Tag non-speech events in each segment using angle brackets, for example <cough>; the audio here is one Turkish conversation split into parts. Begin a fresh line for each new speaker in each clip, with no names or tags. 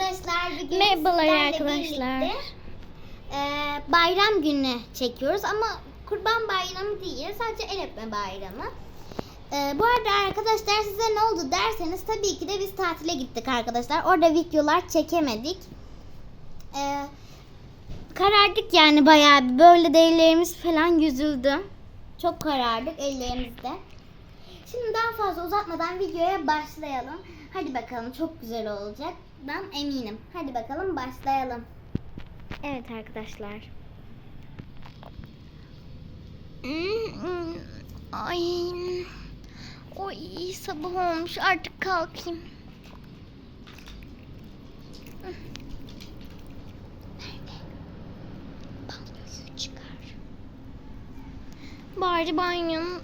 arkadaşlar. Bugün
Merhabalar arkadaşlar.
birlikte, e, bayram günü çekiyoruz ama kurban bayramı değil. Sadece el öpme bayramı. E, bu arada arkadaşlar size ne oldu derseniz tabii ki de biz tatile gittik arkadaşlar. Orada videolar çekemedik. E, karardık yani bayağı bir. böyle de ellerimiz falan yüzüldü. Çok karardık ellerimizde. Şimdi daha fazla uzatmadan videoya başlayalım. Hadi bakalım çok güzel olacak. Ben eminim. Hadi bakalım başlayalım.
Evet arkadaşlar. Ay. Oy sabah olmuş artık kalkayım. Bari banyonun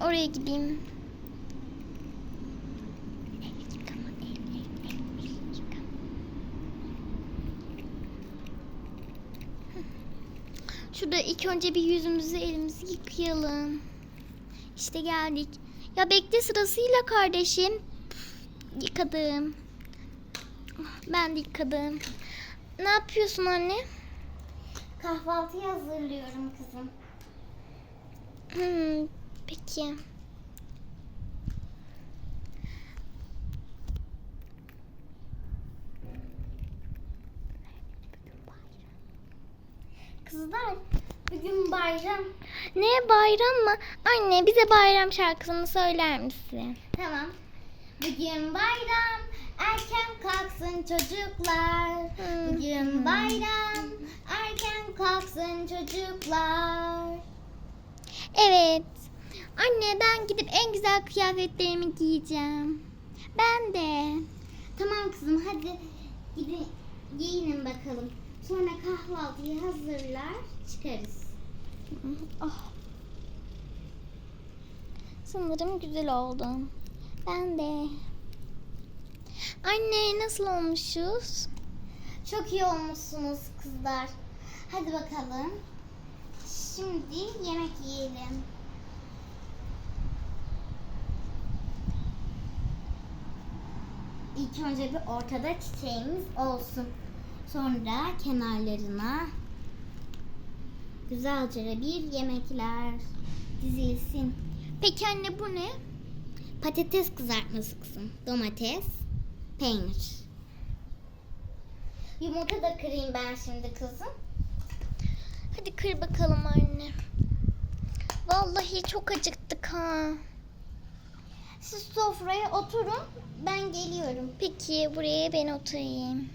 oraya gideyim. El yıkama, el, el, el, el yıkama. Şurada ilk önce bir yüzümüzü elimizi yıkayalım. İşte geldik. Ya bekle sırasıyla kardeşim. Püf, Yıkadım. Ben de yıkadım. Ne yapıyorsun anne?
Kahvaltıyı hazırlıyorum kızım.
Hmm, peki.
Kızlar bugün bayram.
Ne bayram mı? Anne bize bayram şarkısını söyler misin?
Tamam. Bugün bayram. Erken kalksın çocuklar.
Hı.
Bugün bayram. Erken kalksın çocuklar.
Evet. Anne ben gidip en güzel kıyafetlerimi giyeceğim. Ben de.
Tamam kızım hadi gidin giyinin bakalım. Sonra kahvaltıyı hazırlar çıkarız.
Oh. Sanırım güzel oldum. Ben de. Anne nasıl olmuşuz?
Çok iyi olmuşsunuz kızlar. Hadi bakalım. Şimdi yemek yiyelim. İlk önce bir ortada çiçeğimiz olsun. Sonra kenarlarına güzelce bir yemekler dizilsin.
Peki anne bu ne?
Patates kızartması kızım. Domates, peynir. Yumurta da kırayım ben şimdi kızım.
Hadi kır bakalım anne. Vallahi çok acıktık ha.
Siz sofraya oturun. Ben geliyorum.
Peki buraya ben oturayım.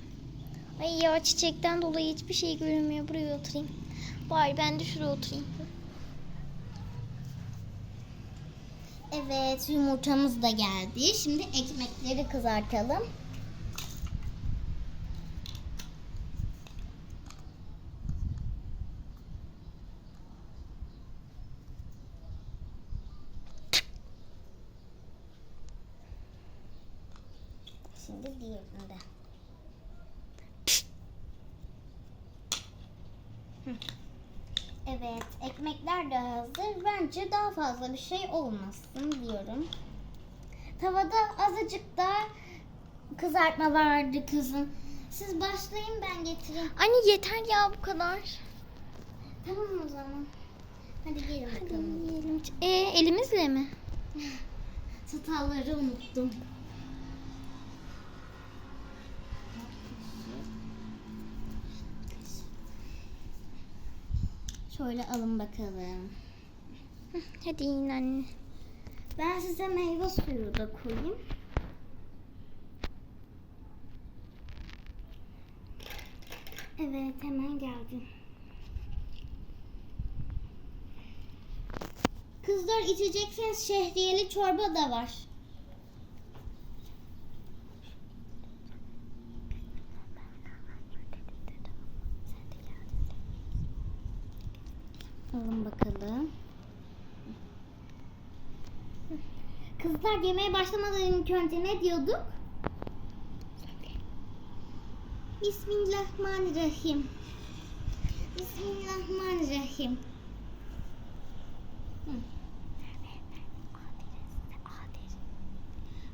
Ay ya çiçekten dolayı hiçbir şey görünmüyor. Buraya oturayım. Bari ben de şuraya oturayım.
Evet yumurtamız da geldi. Şimdi ekmekleri kızartalım. Şimdi diğerinde. Hı. Evet, ekmekler de hazır. Bence daha fazla bir şey olmasın diyorum. Tavada azıcık da kızartma vardı kızım. Siz başlayın ben getireyim.
Anne yeter ya bu kadar.
Tamam o zaman. Hadi gelin
Hadi
bakalım.
yiyelim. E, elimizle mi?
Çatalları unuttum. Şöyle alın bakalım.
Hadi yiyin anne.
Ben size meyve suyu da koyayım. Evet hemen geldim. Kızlar içecekseniz şehriyeli çorba da var. Alın bakalım. Kızlar yemeğe başlamadan ilk önce ne diyorduk? Bismillahirrahmanirrahim. Bismillahirrahmanirrahim. Hı.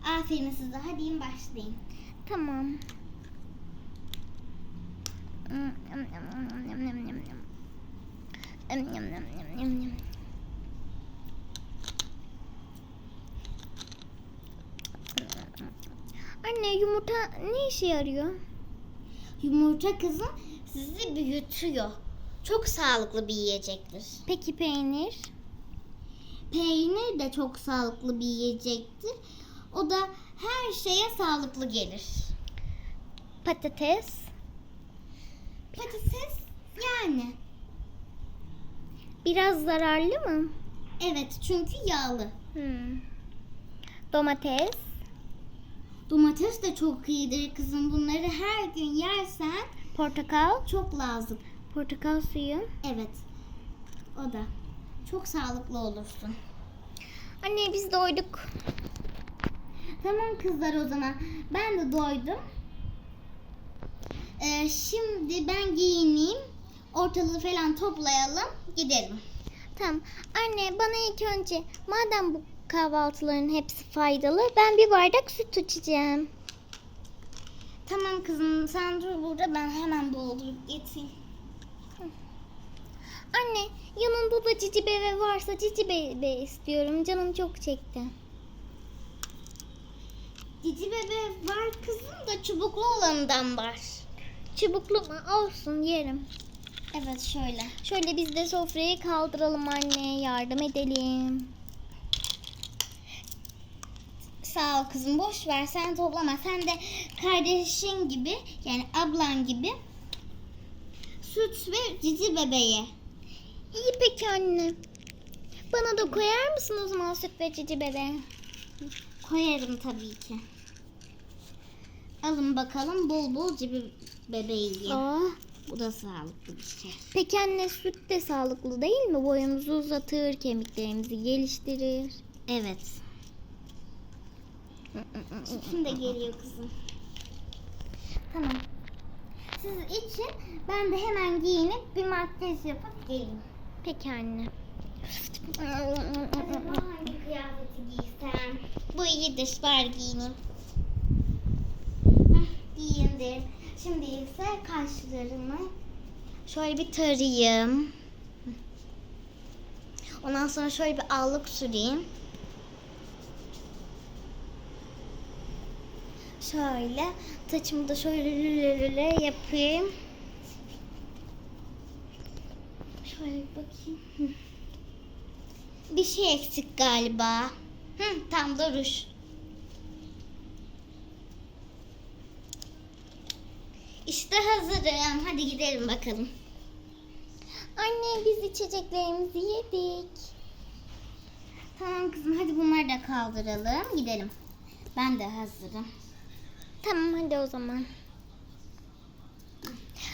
Aferin size. Hadi in başlayın.
Tamam. Anne yumurta ne işe yarıyor?
Yumurta kızım sizi büyütüyor. Çok sağlıklı bir yiyecektir.
Peki peynir?
Peynir de çok sağlıklı bir yiyecektir. O da her şeye sağlıklı gelir.
Patates?
Patates yani.
Biraz zararlı mı?
Evet çünkü yağlı.
Hmm. Domates?
Domates de çok iyidir kızım. Bunları her gün yersen
Portakal?
çok lazım.
Portakal suyu?
Evet. O da. Çok sağlıklı olursun.
Anne biz doyduk.
Tamam kızlar o zaman. Ben de doydum. Ee, şimdi ben giyineyim. Ortalığı falan toplayalım. Gidelim.
Tamam. Anne bana ilk önce madem bu kahvaltıların hepsi faydalı ben bir bardak süt içeceğim.
Tamam kızım sen dur burada ben hemen doldurup getireyim.
Anne yanında da cici bebe varsa cici bebe istiyorum. Canım çok çekti.
Cici bebe var kızım da çubuklu olanından var.
Çubuklu mu? Olsun yerim.
Evet şöyle.
Şöyle biz de sofrayı kaldıralım anne. Yardım edelim.
Sağ ol kızım boş ver sen toplama. Sen de kardeşin gibi yani ablan gibi süt ve cici bebeğe.
İyi peki anne. Bana da koyar mısın o zaman süt ve cici bebe?
Koyarım tabii ki. Alın bakalım bol bol cibi bebeği yiyin. Bu da sağlıklı bir şey.
peki anne süt de sağlıklı değil mi? Boyumuzu uzatır, kemiklerimizi geliştirir.
Evet. Sütün de geliyor kızım. Tamam. Siz için ben de hemen giyinip bir makyaj yapıp geleyim.
Peki anne.
Acaba hangi kıyafeti giysem? Bu iyidir, var giyineyim. Giyindim. Şimdi ise kaşlarımı şöyle bir tarayayım. Ondan sonra şöyle bir allık süreyim. Şöyle saçımı da şöyle lüle lüle yapayım. Şöyle bir bakayım. Bir şey eksik galiba. Hı, tam da ruj. İşte hazırım. Hadi gidelim bakalım.
Anne biz içeceklerimizi yedik.
Tamam kızım hadi bunları da kaldıralım. Gidelim. Ben de hazırım.
Tamam hadi o zaman.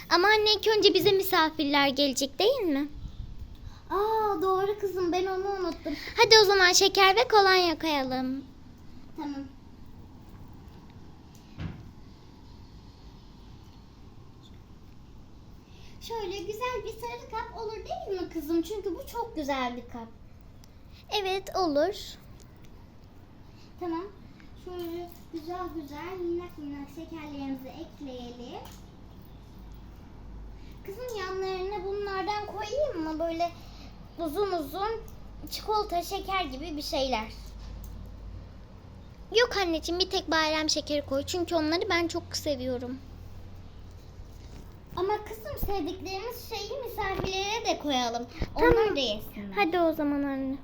Ama anne ilk önce bize misafirler gelecek değil mi?
Aa doğru kızım ben onu unuttum.
Hadi o zaman şeker ve kolonya koyalım.
Tamam. Şöyle güzel bir sarı kap olur değil mi kızım? Çünkü bu çok güzel bir kap.
Evet olur.
Tamam. Şöyle güzel güzel minnak minnak şekerlerimizi ekleyelim. Kızım yanlarına bunlardan koyayım mı? Böyle uzun uzun çikolata şeker gibi bir şeyler.
Yok anneciğim bir tek bayram şekeri koy. Çünkü onları ben çok seviyorum.
Ama kızım sevdiklerimiz şeyi misafirlere de koyalım. Onlar
Tamam.
da yesinler.
Hadi o zaman anne.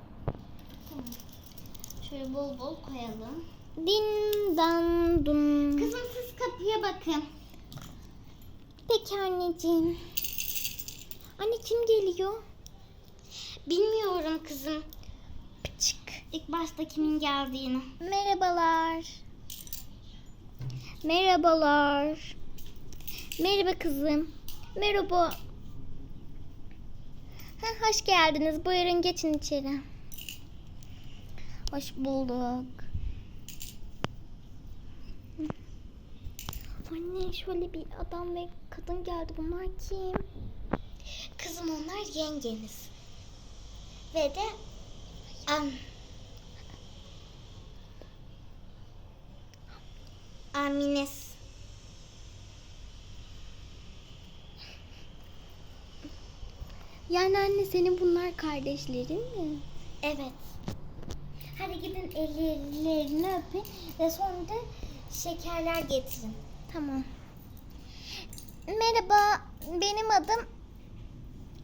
Şöyle bol bol koyalım.
Din dan dun.
Kızım siz kapıya bakın.
Peki anneciğim. Anne kim geliyor?
Bilmiyorum kızım. Pıçık. İlk başta kimin geldiğini.
Merhabalar. Merhabalar. Merhaba kızım. Merhaba. Ha, hoş geldiniz. Buyurun geçin içeri. Hoş bulduk. Anne şöyle bir adam ve kadın geldi. Bunlar kim?
Kızım onlar yengeniz. Ve de am, Amines.
Yani anne senin bunlar kardeşlerin mi?
Evet. Hadi gidin ellerini öpün ve sonra da şekerler getirin.
Tamam. Merhaba, benim adım...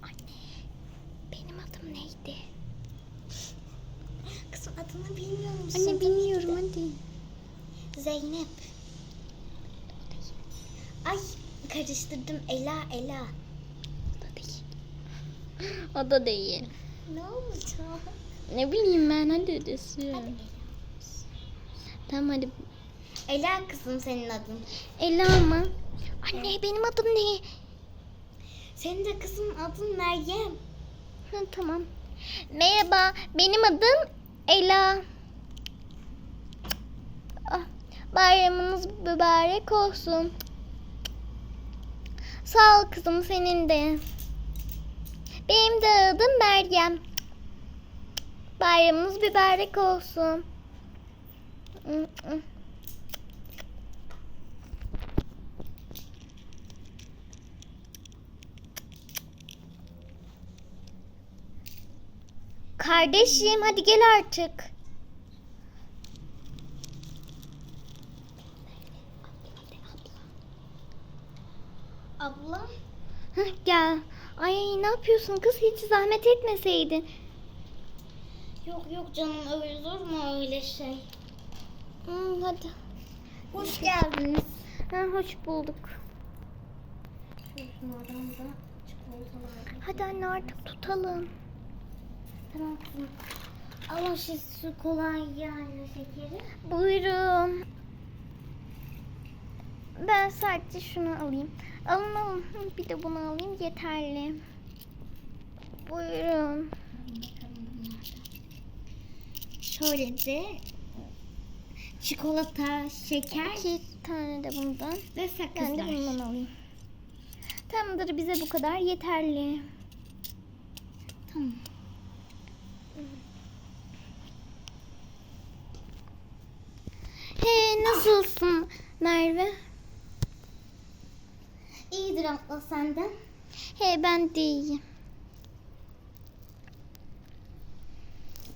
Anne, benim adım neydi?
Kızım adını bilmiyor musun?
Anne bilmiyorum hadi.
Zeynep. Ay karıştırdım. Ela Ela.
O da değil.
Ne olacak?
Ne bileyim ben hadi desin.
Hadi
Tamam hadi.
Ela kızım senin adın.
Ela mı? Anne benim adım ne?
Senin de kızın adın Meryem.
Ha, tamam. Merhaba, benim adım Ela. Ah, bayramınız mübarek olsun. Sağ ol kızım senin de. Benim de adım Meryem. Bayramınız mübarek olsun. Kardeşim hadi gel artık.
Abla.
Hah, gel. Ay ne yapıyorsun kız hiç zahmet etmeseydin.
Yok yok canım öyle zor mu öyle şey?
Hmm, hadi.
Hoş geldiniz.
Ha, hoş bulduk.
Şunlardan da çikolatalar.
Hadi anne artık tutalım.
Tamam kızım. Alın şu su kolonya şekeri.
Buyurun. Ben sadece şunu alayım. Alın alın. Bir de bunu alayım yeterli. Buyurun.
Şöyle de çikolata, şeker
İki tane de bundan.
ve
Ben de
sakızlar.
bundan alayım. Tamamdır bize bu kadar yeterli.
Tamam.
He nasılsın Merve?
İyidir abla senden.
He ben de iyiyim.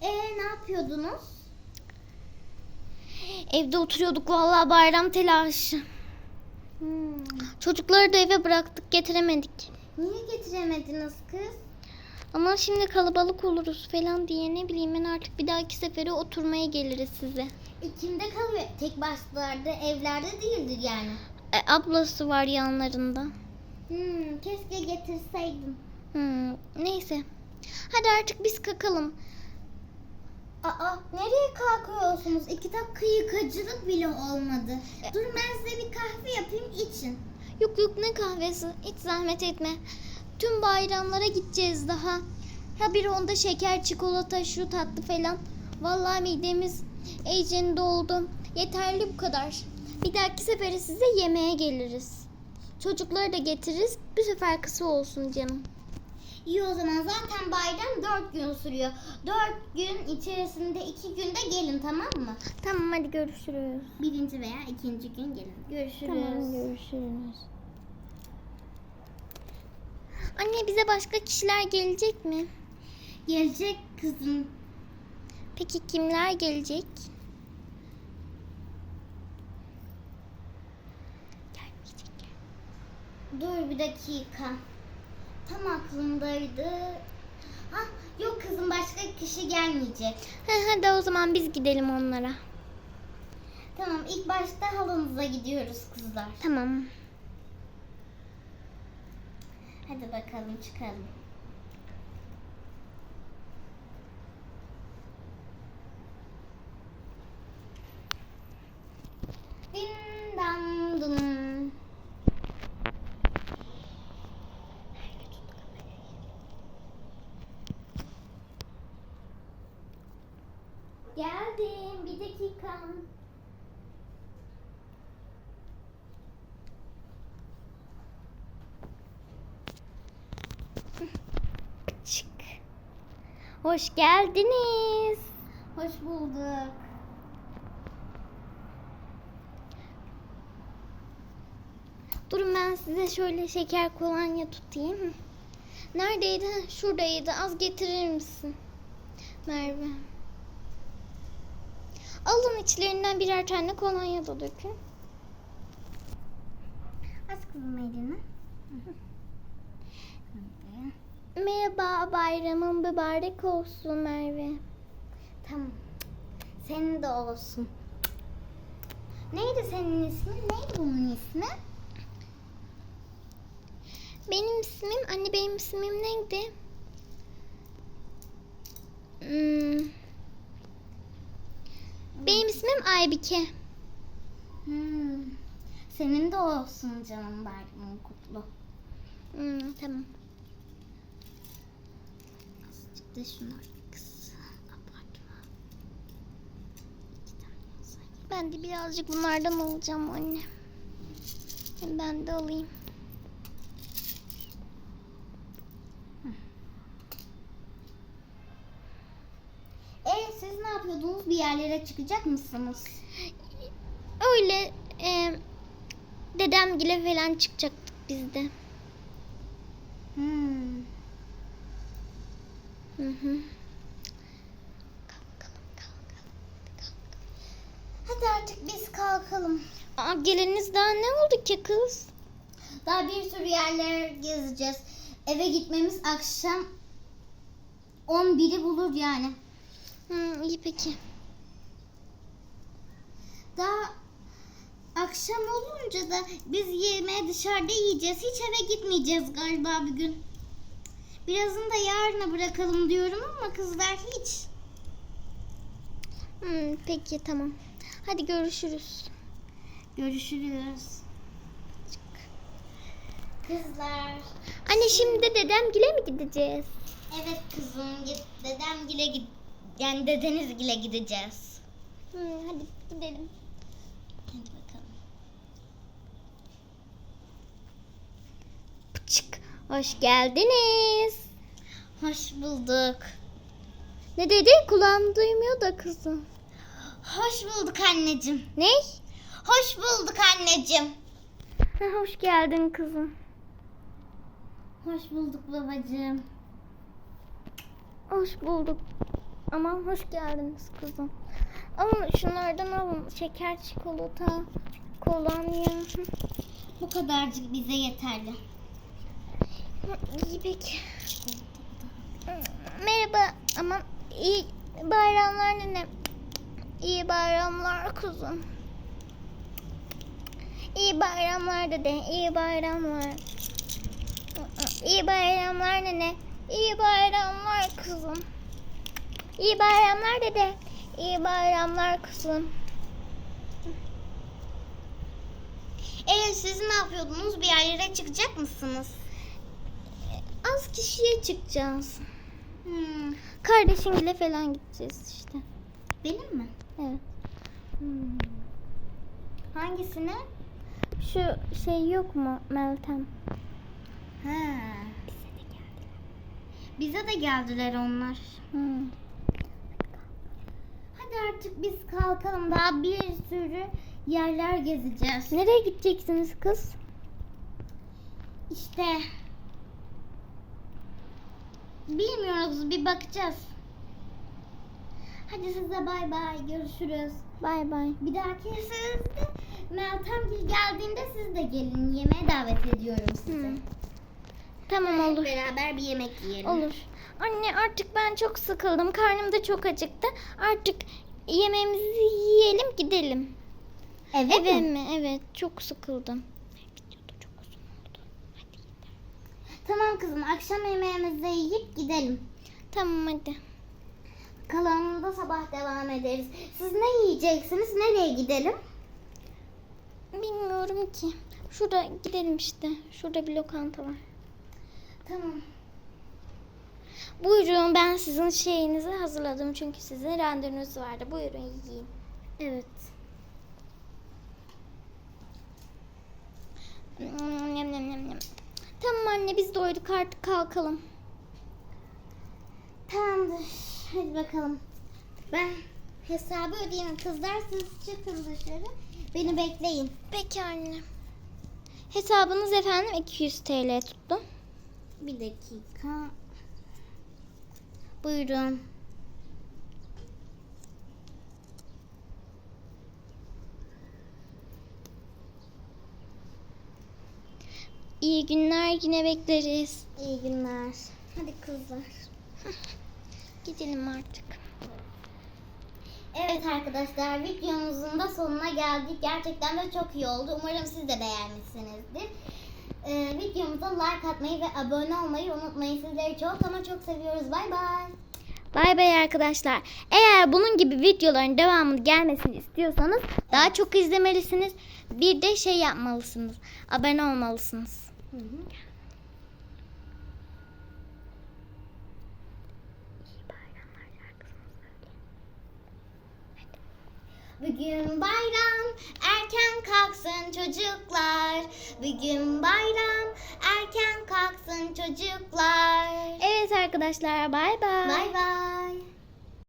Ee ne yapıyordunuz?
Evde oturuyorduk vallahi bayram telaşı.
Hmm.
Çocukları da eve bıraktık getiremedik.
Niye getiremediniz kız?
Ama şimdi kalabalık oluruz falan diye ne bileyim ben artık bir dahaki sefere oturmaya geliriz size.
E, kimde kalıyor? Tek başlarda evlerde değildir yani.
E, ablası var yanlarında.
Hmm, keşke getirseydin.
Hmm, neyse. Hadi artık biz kakalım.
Aa nereye kalkıyorsunuz? İki dakika yıkacılık bile olmadı. Dur ben size bir kahve yapayım için.
Yok yok ne kahvesi hiç zahmet etme. Tüm bayramlara gideceğiz daha. Ha bir onda şeker, çikolata, şu tatlı falan. Vallahi midemiz iyice doldu. Yeterli bu kadar. Bir dahaki sefere size yemeğe geliriz. Çocukları da getiririz. Bu sefer kısa olsun canım.
İyi o zaman zaten bayram dört gün sürüyor. Dört gün içerisinde iki günde gelin tamam mı?
Tamam hadi görüşürüz.
Birinci veya ikinci gün gelin. Görüşürüz.
Tamam görüşürüz. Anne bize başka kişiler gelecek mi?
Gelecek kızım.
Peki kimler gelecek? Gelmeyecek.
Dur bir dakika. Tam aklımdaydı. Ha yok kızım başka kişi gelmeyecek.
Ha, hadi o zaman biz gidelim onlara.
Tamam ilk başta halınıza gidiyoruz kızlar.
Tamam.
Hadi bakalım çıkalım. Geldim bir dakika. <laughs>
Çık. Hoş geldiniz.
Hoş bulduk.
Durun ben size şöyle şeker kolonya tutayım. Neredeydi? Şuradaydı. Az getirir misin? Merve. Alın içlerinden birer tane kolonya da dökün.
Az kızım elini.
Merhaba bayramın mübarek olsun Merve.
Tamam. Senin de olsun. Neydi senin ismin? Neydi bunun ismi?
Benim ismim, anne benim ismim neydi? Hmm. Benim ismim Aybike.
Hmm. Senin de olsun canım bayramın kutlu.
Hmm, tamam.
Azıcık da kız. Abartma. Olsaydı.
Ben de birazcık bunlardan alacağım anne. Ben de alayım.
E siz ne yapıyordunuz? Bir yerlere çıkacak mısınız?
Öyle e, dedemgile falan çıkacaktık biz de.
Hmm.
Hı hı. Kalkalım, kalkalım.
Hadi artık biz kalkalım.
Aa, geleniz daha ne oldu ki kız?
Daha bir sürü yerler gezeceğiz. Eve gitmemiz akşam 11'i bulur yani.
Hı, iyi peki.
Daha akşam olunca da biz yemeği dışarıda yiyeceğiz. Hiç eve gitmeyeceğiz galiba bir gün. Birazını da yarına bırakalım diyorum ama kızlar hiç.
Hı, peki tamam. Hadi görüşürüz.
Görüşürüz. Kızlar.
Anne şimdi dedemgile mi gideceğiz?
Evet kızım git dedemgile git. Yani dedenizgile gideceğiz.
Hı, hadi gidelim.
Hadi bakalım.
Pıçık. Hoş geldiniz.
Hoş bulduk.
Ne dedi? Kulağım duymuyor da kızım.
Hoş bulduk anneciğim.
Ne?
Hoş bulduk anneciğim.
Ha, hoş geldin kızım.
Hoş bulduk babacığım.
Hoş bulduk. Aman hoş geldiniz kızım. Alın şunlardan alın. Şeker, çikolata, kolonya.
Bu kadarcık bize yeterli.
İyi peki. Merhaba. Aman iyi bayramlar nene. İyi bayramlar kuzum. İyi bayramlar dede. İyi bayramlar. İyi bayramlar nene. İyi bayramlar kızım. İyi bayramlar dede. İyi bayramlar kuzum.
Ee siz ne yapıyordunuz? Bir yerlere çıkacak mısınız?
Az kişiye çıkacağız.
Hmm.
Kardeşinle falan gideceğiz işte.
Benim mi?
Evet.
Hmm. Hangisine?
Şu şey yok mu Meltem?
Ha. Bize de geldiler onlar.
Hmm.
Artık biz kalkalım. Daha bir sürü yerler gezeceğiz.
Nereye gideceksiniz kız?
İşte. Bilmiyoruz. Bir bakacağız. Hadi size bay bay. Görüşürüz.
Bay bay.
Bir dahaki seferinde Meltem Gil geldiğinde siz de gelin. Yemeğe davet ediyorum sizi.
Hı. Tamam olur.
Beraber bir yemek yiyelim.
Olur. Anne artık ben çok sıkıldım. Karnım da çok acıktı. Artık yemeğimizi yiyelim gidelim.
Evet
Eve
mi?
mi? Evet çok sıkıldım. Çok uzun oldu. Hadi.
Tamam kızım. Akşam yemeğimizi yiyip gidelim.
Tamam hadi.
Kalanında sabah devam ederiz. Siz ne yiyeceksiniz? Nereye gidelim?
Bilmiyorum ki. Şurada gidelim işte. Şurada bir lokanta var.
Tamam.
Buyurun ben sizin şeyinizi hazırladım çünkü sizin randevunuz vardı. Buyurun yiyin.
Evet.
Nyam, nyam, nyam, nyam. Tamam anne biz doyduk artık kalkalım.
Tamamdır. Hadi bakalım. Ben hesabı ödeyeyim. Kızlar siz çıkın dışarı. Beni bekleyin.
Peki anne. Hesabınız efendim 200 TL tuttu.
Bir dakika. Buyurun.
İyi günler yine bekleriz.
İyi günler. Hadi kızlar. <laughs>
Gidelim artık.
Evet arkadaşlar videomuzun da sonuna geldik. Gerçekten de çok iyi oldu. Umarım siz de beğenmişsinizdir. Ee, videomuza like atmayı ve abone olmayı unutmayın. Sizleri çok ama çok seviyoruz. Bay bay.
Bay bay arkadaşlar. Eğer bunun gibi videoların devamını gelmesini istiyorsanız daha çok izlemelisiniz. Bir de şey yapmalısınız. Abone olmalısınız.
Hı hı. Bugün bayram, erken kalksın çocuklar. Bugün bayram, erken kalksın çocuklar.
Evet arkadaşlar bay bay.
Bay bay.